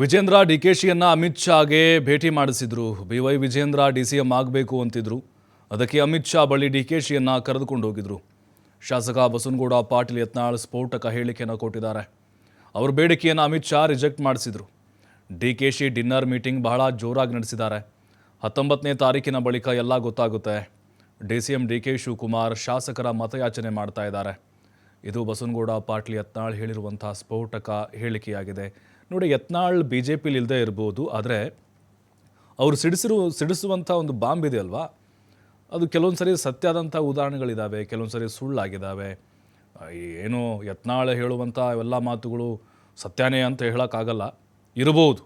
Vijendra D K ಶಿಯನ್ನ ಅಮಿತ್ ಶಾಗೆ ಭೇಟಿ ಮಾಡಿಸಿದ್ರು. B Y Vijayendra D C M ಆಗಬೇಕು ಅಂತಿದ್ರು. ಅದಕ್ಕೆ ಅಮಿತ್ ಶಾ ಬಳಿ ಡಿ ಕೆ ಶಿಯನ್ನ ಕರೆದುಕೊಂಡು ಹೋಗಿದ್ರು. ಶಾಸಕ ಬಸನಗೌಡ ಪಾಟೀಲ್ ಯತ್ನಾಳ್ ಸ್ಫೋಟಕ ಹೇಳಿಕೆಯನ್ನು ಕೊಟ್ಟಿದ್ದಾರೆ. ಅವ್ರ ಬೇಡಿಕೆಯನ್ನು ಅಮಿತ್ ಶಾ ರಿಜೆಕ್ಟ್ ಮಾಡಿಸಿದ್ರು. D K Shi dinner meeting ಬಹಳ ಜೋರಾಗಿ ನಡೆಸಿದ್ದಾರೆ. ಹತ್ತೊಂಬತ್ತನೇ ತಾರೀಕಿನ ಬಳಿಕ ಎಲ್ಲ ಗೊತ್ತಾಗುತ್ತೆ. D C M D K Shivakumar ಶಾಸಕರ ಮತಯಾಚನೆ ಮಾಡ್ತಾ ಇದ್ದಾರೆ. ಇದು ಬಸವನಗೌಡ ಪಾಟೀಲ್ ಯತ್ನಾಳ್ ಹೇಳಿರುವಂತಹ ಸ್ಫೋಟಕ ಹೇಳಿಕೆಯಾಗಿದೆ. ನೋಡಿ, ಯತ್ನಾಳ್ ಬಿ ಜೆ ಪಿಲಿ ಇಲ್ಲದೆ ಇರ್ಬೋದು, ಆದರೆ ಅವರು ಸಿಡಿಸಿರು, ಸಿಡಿಸುವಂಥ ಒಂದು ಬಾಂಬ್ ಇದೆ ಅಲ್ವಾ ಅದು ಕೆಲವೊಂದು ಸರಿ ಸತ್ಯಾದಂಥ ಉದಾಹರಣೆಗಳಿದ್ದಾವೆ ಕೆಲವೊಂದು ಸರಿ ಸುಳ್ಳಾಗಿದ್ದಾವೆ ಏನು ಯತ್ನಾಳ್ ಹೇಳುವಂಥ ಎಲ್ಲ ಮಾತುಗಳು ಸತ್ಯನೇ ಅಂತ ಹೇಳೋಕ್ಕಾಗಲ್ಲ, ಇರ್ಬೋದು.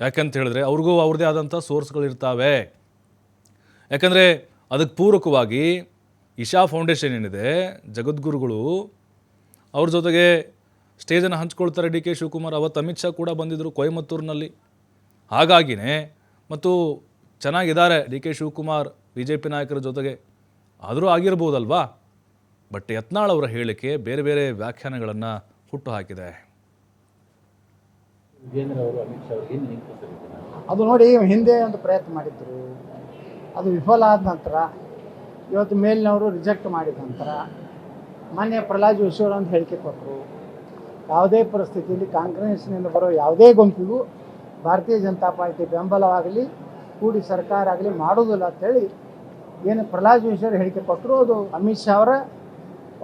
ಯಾಕಂತ ಹೇಳಿದ್ರೆ ಅವ್ರಿಗೂ ಅವ್ರದ್ದೇ ಆದಂಥ ಸೋರ್ಸ್ಗಳಿರ್ತಾವೆ. ಯಾಕಂದರೆ ಅದಕ್ಕೆ ಪೂರಕವಾಗಿ ಇಶಾ ಫೌಂಡೇಶನ್ ಏನಿದೆ ಜಗದ್ಗುರುಗಳು ಅವ್ರ ಜೊತೆಗೆ ಸ್ಟೇಜನ್ನು ಹಂಚ್ಕೊಳ್ತಾರೆ ಡಿ ಕೆ ಶಿವಕುಮಾರ್. ಅವತ್ತು ಅಮಿತ್ ಶಾ ಕೂಡ ಬಂದಿದ್ದರು ಕೊಯಮತ್ತೂರಿನಲ್ಲಿ. ಹಾಗಾಗಿನೇ ಮತ್ತು ಚೆನ್ನಾಗಿದ್ದಾರೆ D K Shivakumar B J P ನಾಯಕರ ಜೊತೆಗೆ. ಆದರೂ ಆಗಿರ್ಬೋದಲ್ವಾ? ಬಟ್ ಯತ್ನಾಳ್ ಅವರ ಹೇಳಿಕೆ ಬೇರೆ ಬೇರೆ ವ್ಯಾಖ್ಯಾನಗಳನ್ನು ಹುಟ್ಟು ಹಾಕಿದೆ? ಅದು ನೋಡಿ ಹಿಂದೆ ಒಂದು ಪ್ರಯತ್ನ ಮಾಡಿದ್ರು. ಅದು ವಿಫಲ ಆದ ನಂತರ ಇವತ್ತು ಮೇಲಿನವರು ರಿಜೆಕ್ಟ್ ಮಾಡಿದ ನಂತರ ಮಾನ್ಯ ಪ್ರಹ್ಲಾದ್ ಜೋಶಿ ಅವರು ಒಂದು ಹೇಳಿಕೆ ಕೊಟ್ಟರು. ಯಾವುದೇ ಪರಿಸ್ಥಿತಿಯಲ್ಲಿ ಕಾಂಗ್ರೆಸ್ನಿಂದ ಬರೋ ಯಾವುದೇ ಗುಂಪಿಗೂ ಭಾರತೀಯ ಜನತಾ ಪಾರ್ಟಿ ಬೆಂಬಲವಾಗಲಿ, ಕೂಡಿ ಸರ್ಕಾರ ಆಗಲಿ ಮಾಡೋದಿಲ್ಲ ಅಂತೇಳಿ ಏನು ಪ್ರಹ್ಲಾದ್ ಜೋಶಿ ಅವರು ಹೇಳಿಕೆ ಕೊಟ್ಟರು. ಅದು ಅಮಿತ್ ಶಾ ಅವರ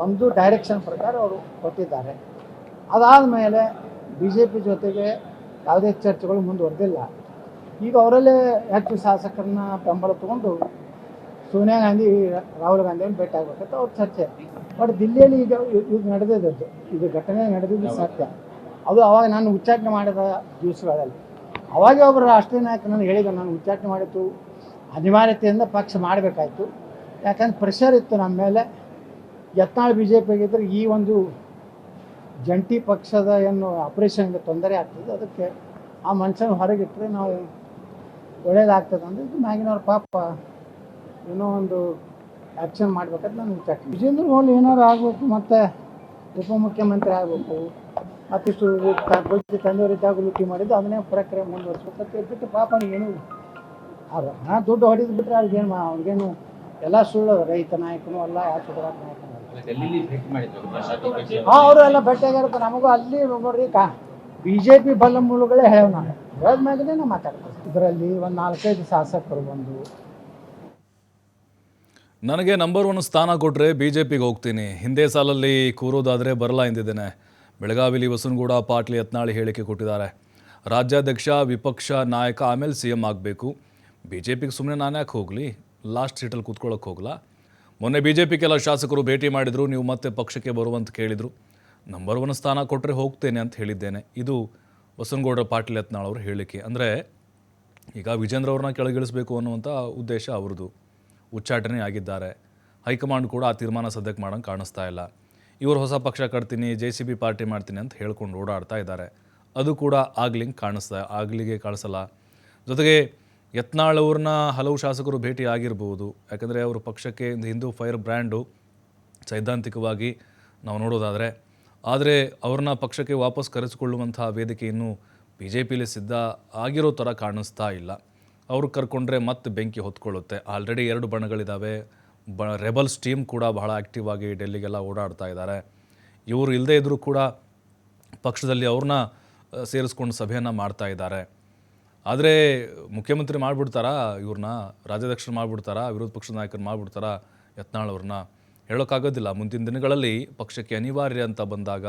ಒಂದು ಡೈರೆಕ್ಷನ್ ಪ್ರಕಾರ ಅವರು ಕೊಟ್ಟಿದ್ದಾರೆ. ಅದಾದ ಮೇಲೆ ಬಿ ಜೆ ಪಿ ಜೊತೆಗೆ ಯಾವುದೇ ಚರ್ಚೆಗಳು ಮುಂದುವರೆದಿಲ್ಲ. ಈಗ ಅವರಲ್ಲೇ ಹೆಚ್ಚು ಶಾಸಕರನ್ನ ಬೆಂಬಲ ತಗೊಂಡು ಸೋನಿಯಾ ಗಾಂಧಿ ರಾಹುಲ್ ಗಾಂಧಿಯನ್ನು ಭೇಟಿ ಆಗ್ಬೇಕಂತ ಅವ್ರ ಚರ್ಚೆ. ಬಟ್ ದಿಲ್ಲಿಯಲ್ಲಿ ಈಗ ಇದು ನಡೆದದ್ದು ಇದು ಘಟನೆ ನಡೆದಿದ್ದು ಸತ್ಯ ಅದು ಅವಾಗ ನಾನು ಉಚ್ಚಾಟನೆ ಮಾಡಿದ ದಿವಸಗಳಲ್ಲಿ. ಅವಾಗ ಒಬ್ಬರು ರಾಷ್ಟ್ರೀಯ ನಾಯಕ ನಾನು ಹೇಳಿದ ನಾನು ಉಚ್ಚಾಟನೆ ಮಾಡಿತ್ತು ಅನಿವಾರ್ಯತೆಯಿಂದ ಪಕ್ಷ ಮಾಡಬೇಕಾಯ್ತು. ಯಾಕಂದ್ರೆ ಪ್ರೆಷರ್ ಇತ್ತು ನಮ್ಮ ಮೇಲೆ. ಯತ್ನಾಳ್ ಬಿ ಜೆ ಪಿಗಿದ್ರೆ ಈ ಒಂದು ಜಂಟಿ ಪಕ್ಷದ ಏನು ಆಪರೇಷನ್ಗೆ ತೊಂದರೆ ಆಗ್ತದೆ ಅದಕ್ಕೆ ಆ ಮನುಷ್ಯನ ಹೊರಗಿಟ್ಟರೆ ನಾವು ಒಳ್ಳೇದಾಗ್ತದೆ ಅಂದ್ರೆ ಇದು ಮ್ಯಾಗಿನವ್ರ ಪಾಪ ಏನೋ ಒಂದು ಆ್ಯಕ್ಷನ್ ಮಾಡ್ಬೇಕಂತ ನಾನು ವಿಚಾರ ವಿಜೇಂದ್ರ ಹೋಲ್ ಏನಾರು ಆಗಬೇಕು ಮತ್ತು ಉಪಮುಖ್ಯಮಂತ್ರಿ ಆಗಬೇಕು. ಮತ್ತಿಷ್ಟು ಬಗ್ಗೆ ತಂದೆಯವರಿದ್ದಾಗ ಲೂಟಿ ಮಾಡಿದ್ದು ಅದನ್ನೇ ಪ್ರಕ್ರಿಯೆ ಮುಂದುವರಿಸ್ಬೇಕಂತ ಬಿಟ್ಟು ಪಾಪ ಏನು ಅದು ನಾ ದುಡ್ಡು ಹೊಡೆದು ಬಿಟ್ಟರೆ ಅವ್ರಿಗೇನು ಅವ್ರಿಗೇನು ಎಲ್ಲ ಸುಳ್ಳು ರೈತ ನಾಯಕನು ಅಲ್ಲ ಯಾವ ಚುನಾವಣಾ ನಾಯಕನೂ ಹಾಂ ಅವರು ಎಲ್ಲ ಭೇಟಿಯಾಗಿರುತ್ತೆ ನಮಗೂ ಅಲ್ಲಿ ನೋಡ್ರಿ ಕಾ ಬಿ ಜೆ ಪಿ ಬಲ ಮೂಲಗಳೇ ಹೇಳೋಣ. ಮೇಲೆ ನಾವು ಮಾತಾಡ್ತೀವಿ ಇದರಲ್ಲಿ ಒಂದು ನಾಲ್ಕೈದು ಶಾಸಕರು ಬಂದು ನನಗೆ ನಂಬರ್ ಒನ್ ಸ್ಥಾನ ಕೊಟ್ಟರೆ ಬಿ ಜೆ ಪಿಗೆ ಹೋಗ್ತೀನಿ. ಹಿಂದೆ ಸಾಲಲ್ಲಿ ಕೂರೋದಾದರೆ ಬರಲ್ಲ ಎಂದಿದ್ದೇನೆ. ಬೆಳಗಾವಿಲಿ ವಸನ್ಗೌಡ ಪಾಟ್ಲಿ ಯತ್ನಾಳಿ ಹೇಳಿಕೆ ಕೊಟ್ಟಿದ್ದಾರೆ. ರಾಜ್ಯಾಧ್ಯಕ್ಷ, ವಿಪಕ್ಷ ನಾಯಕ ಆಮೇಲೆ ಸಿ ಎಂ ಆಗಬೇಕು. ಬಿ ಜೆ ಪಿಗೆ ಸುಮ್ಮನೆ ನಾನು ಯಾಕೆ ಹೋಗಲಿ? ಲಾಸ್ಟ್ ಸೀಟಲ್ಲಿ ಕೂತ್ಕೊಳ್ಳೋಕೆ ಹೋಗಲ್ಲ ಮೊನ್ನೆ ಬಿ ಜೆ ಪಿ ಕೆಲ ಶಾಸಕರು ಭೇಟಿ ಮಾಡಿದರು, ನೀವು ಮತ್ತೆ ಪಕ್ಷಕ್ಕೆ ಬರುವಂತ ಕೇಳಿದರು. ನಂಬರ್ ಒನ್ ಸ್ಥಾನ ಕೊಟ್ಟರೆ ಹೋಗ್ತೇನೆ ಅಂತ ಹೇಳಿದ್ದೇನೆ. ಇದು ವಸನ್ಗೌಡ ಪಾಟೀಲ್ ಯತ್ನಾಳ್ ಅವ್ರ ಹೇಳಿಕೆ. ಅಂದರೆ ಈಗ ವಿಜೇಂದ್ರ ಅವ್ರನ್ನ ಕೆಳಗಿಳಿಸಬೇಕು ಅನ್ನುವಂಥ ಉದ್ದೇಶ ಅವ್ರದ್ದು. ಉಚ್ಚಾಟನೆ ಆಗಿದ್ದಾರೆ. ಹೈಕಮಾಂಡ್ ಕೂಡ ಆ ತೀರ್ಮಾನ ಸದ್ಯಕ್ಕೆ ಮಾಡೋಂಗೆ ಕಾಣಿಸ್ತಾ ಇಲ್ಲ. ಇವರು ಹೊಸ ಪಕ್ಷ ಕಟ್ತೀನಿ, ಜೆ ಸಿ ಬಿ ಪಾರ್ಟಿ ಮಾಡ್ತೀನಿ ಅಂತ ಹೇಳ್ಕೊಂಡು ಓಡಾಡ್ತಾ ಇದ್ದಾರೆ. ಅದು ಕೂಡ ಆಗ್ಲಿಂಗ್ ಕಾಣಿಸ್ತಾ, ಆಗ್ಲಿಗೆ ಕಾಣಿಸಲ್ಲ. ಜೊತೆಗೆ ಯತ್ನಾಳ್ ಅವ್ರನ್ನ ಹಲವು ಶಾಸಕರು ಭೇಟಿ ಆಗಿರ್ಬೋದು. ಯಾಕಂದರೆ ಅವರು ಪಕ್ಷಕ್ಕೆ ಹಿಂದೂ ಫೈರ್ ಬ್ರ್ಯಾಂಡು ಸೈದ್ಧಾಂತಿಕವಾಗಿ ನಾವು ನೋಡೋದಾದರೆ. ಆದರೆ ಅವ್ರನ್ನ ಪಕ್ಷಕ್ಕೆ ವಾಪಸ್ ಕರೆಸಿಕೊಳ್ಳುವಂಥ ವೇದಿಕೆಯನ್ನು ಬಿ ಜೆ ಪಿಲಿ ಸಿದ್ಧ ಆಗಿರೋ ಥರ ಕಾಣಿಸ್ತಾ ಇಲ್ಲ. ಅವ್ರು ಕರ್ಕೊಂಡ್ರೆ ಮತ್ತೆ ಬೆಂಕಿ ಹೊತ್ಕೊಳ್ಳುತ್ತೆ. ಆಲ್ರೆಡಿ ಎರಡು ಬಣಗಳಿದ್ದಾವೆ ಬ ರೆಬಲ್ಸ್ ಟೀಮ್ ಕೂಡ ಬಹಳ ಆ್ಯಕ್ಟಿವ್ ಆಗಿ ಡೆಲ್ಲಿಗೆಲ್ಲ ಓಡಾಡ್ತಾ ಇದ್ದಾರೆ. ಇವರು ಇಲ್ಲದೇ ಇದ್ದರೂ ಕೂಡ ಪಕ್ಷದಲ್ಲಿ ಅವ್ರನ್ನ ಸೇರಿಸ್ಕೊಂಡು ಸಭೆಯನ್ನು ಮಾಡ್ತಾ ಇದ್ದಾರೆ. ಆದರೆ ಮುಖ್ಯಮಂತ್ರಿ ಮಾಡಿಬಿಡ್ತಾರಾ? ಇವ್ರನ್ನ ರಾಜ್ಯಾಧ್ಯಕ್ಷರು ಮಾಡಿಬಿಡ್ತಾರಾ? ವಿರೋಧ ಪಕ್ಷದ ನಾಯಕರು ಮಾಡಿಬಿಡ್ತಾರಾ? ಯತ್ನಾಳವ್ರನ್ನ ಹೇಳೋಕ್ಕಾಗೋದಿಲ್ಲ. ಮುಂದಿನ ದಿನಗಳಲ್ಲಿ ಪಕ್ಷಕ್ಕೆ ಅನಿವಾರ್ಯ ಅಂತ ಬಂದಾಗ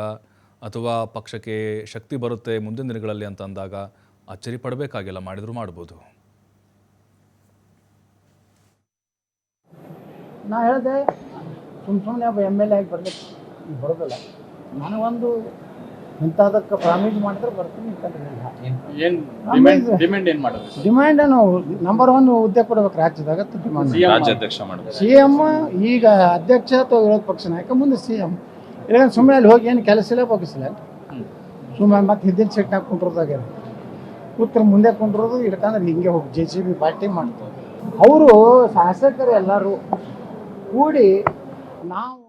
ಅಥವಾ ಪಕ್ಷಕ್ಕೆ ಶಕ್ತಿ ಬರುತ್ತೆ ಮುಂದಿನ ದಿನಗಳಲ್ಲಿ ಅಂತ ಅಂದಾಗ ಅಚ್ಚರಿ ಪಡಬೇಕಾಗಿಲ್ಲ ಮಾಡಿದರೂ ಮಾಡ್ಬೋದು. ನಾ ಹೇಳಿದೆ ಸುಮ್ಮ ಸುಮ್ಮನೆ ಒಬ್ಬ ಎಂ ಎಲ್ ಎ ಆಗಿ ಬರ್ಲಿಕ್ಕೆ ಬರೋದಿಲ್ಲ. ನನಗೊಂದು ಇಂಥದಕ್ಕೆ ಪ್ರಾಮಿಸ್ ಮಾಡಿದ್ರೆ ಬರ್ತೀನಿ ಡಿಮ್ಯಾಂಡ್ ಏನು ನಂಬರ್ ಒನ್ ಹುದ್ದೆ ಕೊಡ್ಬೇಕು ರಾಜ್ಯದಾಗ ಡಿಮ್ಯಾಂಡ್ ಸಿ ಎಂ ಈಗ ಅಧ್ಯಕ್ಷ ಅಥವಾ ವಿರೋಧ ಪಕ್ಷ ನಾಯಕ ಮುಂದೆ ಸಿ ಎಂ ಇಲ್ಲ ಸುಮ್ಮನೆ ಅಲ್ಲಿ ಹೋಗಿ ಏನು ಕೆಲಸ ಇಲ್ಲ ಬಗ್ಗಿಸಿಲ್ಲ ಸುಮ್ಮನೆ ಮತ್ತೆ ಹಿಂದಿನ ಸೀಟ್ನಾಗ ಕುಂಟ್ರದಾಗೆ ಉತ್ತರ ಮುಂದೆ ಕುಂಟ್ರೋದು ಇಡ್ಕಂದ್ರೆ ಹಿಂಗೆ ಹೋಗಿ ಜೆ ಸಿ ಬಿ ಪಾರ್ಟಿ ಮಾಡ್ತಾರೆ. ಅವರು ಶಾಸಕರು ಎಲ್ಲರೂ ಕೂಡಿ ನಾವು